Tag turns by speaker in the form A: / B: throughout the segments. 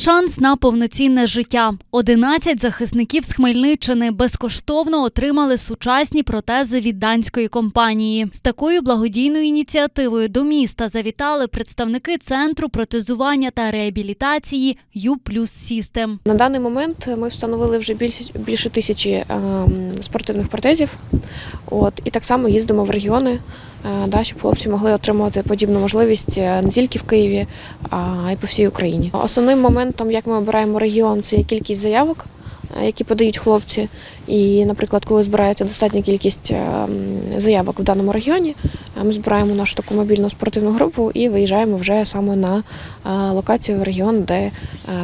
A: Шанс на повноцінне життя. 11 захисників з Хмельниччини безкоштовно отримали сучасні протези від данської компанії. З такою благодійною ініціативою до міста завітали представники центру протезування та реабілітації U System.
B: На даний момент ми встановили вже більше, більше тисячі ем, спортивних протезів. От, і так само їздимо в регіони, да, щоб хлопці могли отримувати подібну можливість е, не тільки в Києві, а й по всій Україні. Основним моментом, як ми обираємо регіон, це є кількість заявок, е, які подають хлопці. І, наприклад, коли збирається достатня кількість ем, заявок в даному регіоні, е, ми збираємо нашу таку мобільну спортивну групу і виїжджаємо вже саме на е, локацію в регіон, де е,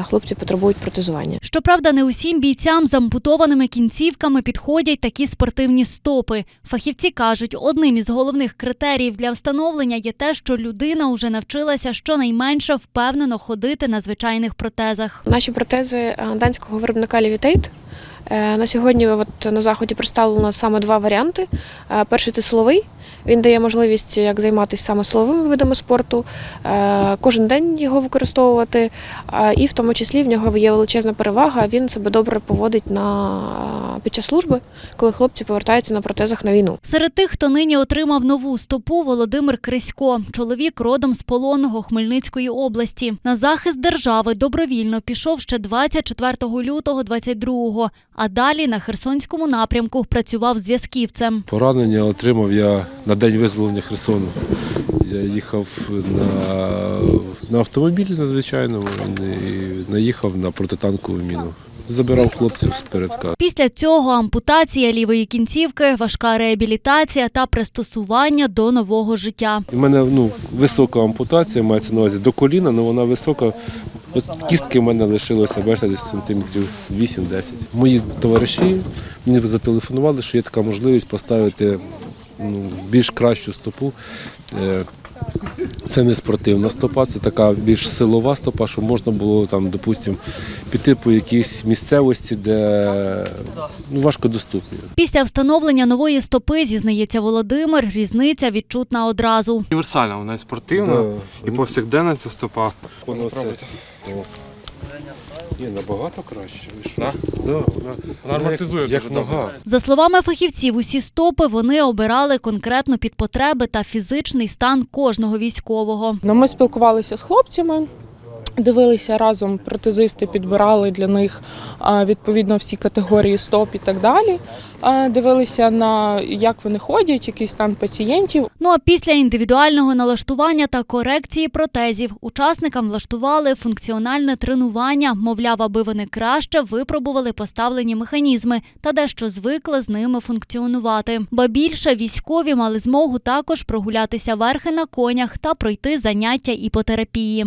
B: хлопці потребують протезування.
A: Щоправда, не усім бійцям з ампутованими кінцівками підходять такі спортивні стопи. Фахівці кажуть, одним із головних критеріїв для встановлення є те, що людина вже навчилася щонайменше впевнено ходити на звичайних протезах.
B: Наші протези е, данського виробника Levitate. Е, На сьогодні от, на заході представлено саме два варіанти. Е, Перший це силовий. Він дає можливість як займатися саме силовими видами спорту, е, кожен день його використовувати, і в тому числі в нього є величезна перевага. Він себе добре поводить на під час служби, коли хлопці повертаються на протезах на війну.
A: Серед тих, хто нині отримав нову стопу, Володимир Крисько, чоловік родом з Полонного Хмельницької області. На захист держави добровільно пішов ще 24 лютого 22-го, а далі на Херсонському напрямку працював зв'язківцем.
C: Поранення отримав я на день визволення Херсону. Я їхав на, на автомобілі на звичайному і наїхав на протитанкову міну. Забирав хлопців з передка.
A: Після цього ампутація лівої кінцівки, важка реабілітація та пристосування до нового життя.
C: У мене ну, висока ампутація, мається на увазі до коліна, але вона висока. От кістки в мене лишилося, бачите, десь сантиметрів 8-10. Мої товариші мені зателефонували, що є така можливість поставити ну, більш кращу стопу. Е, Це не спортивна стопа, це така більш силова стопа, щоб можна було там, допустимо, піти по якійсь місцевості, де ну, важкодоступні.
A: Після встановлення нової стопи, зізнається Володимир, різниця відчутна одразу.
D: Універсальна, вона і спортивна, і повсякденна ця стопа.
C: Воно це. О. Ні, набагато краще. Ви що?
D: Да?
C: Да, вона,
D: Вона амортизує
C: як, як
D: дуже добре.
C: нога.
A: За словами фахівців, усі стопи вони обирали конкретно під потреби та фізичний стан кожного військового.
E: Ну, ми спілкувалися з хлопцями. Дивилися разом, протезисти підбирали для них відповідно всі категорії стоп і так далі. Дивилися на як вони ходять, який стан пацієнтів.
A: Ну а після індивідуального налаштування та корекції протезів учасникам влаштували функціональне тренування, мовляв, аби вони краще випробували поставлені механізми та дещо звикли з ними функціонувати. Ба більше військові мали змогу також прогулятися верхи на конях та пройти заняття іпотерапії.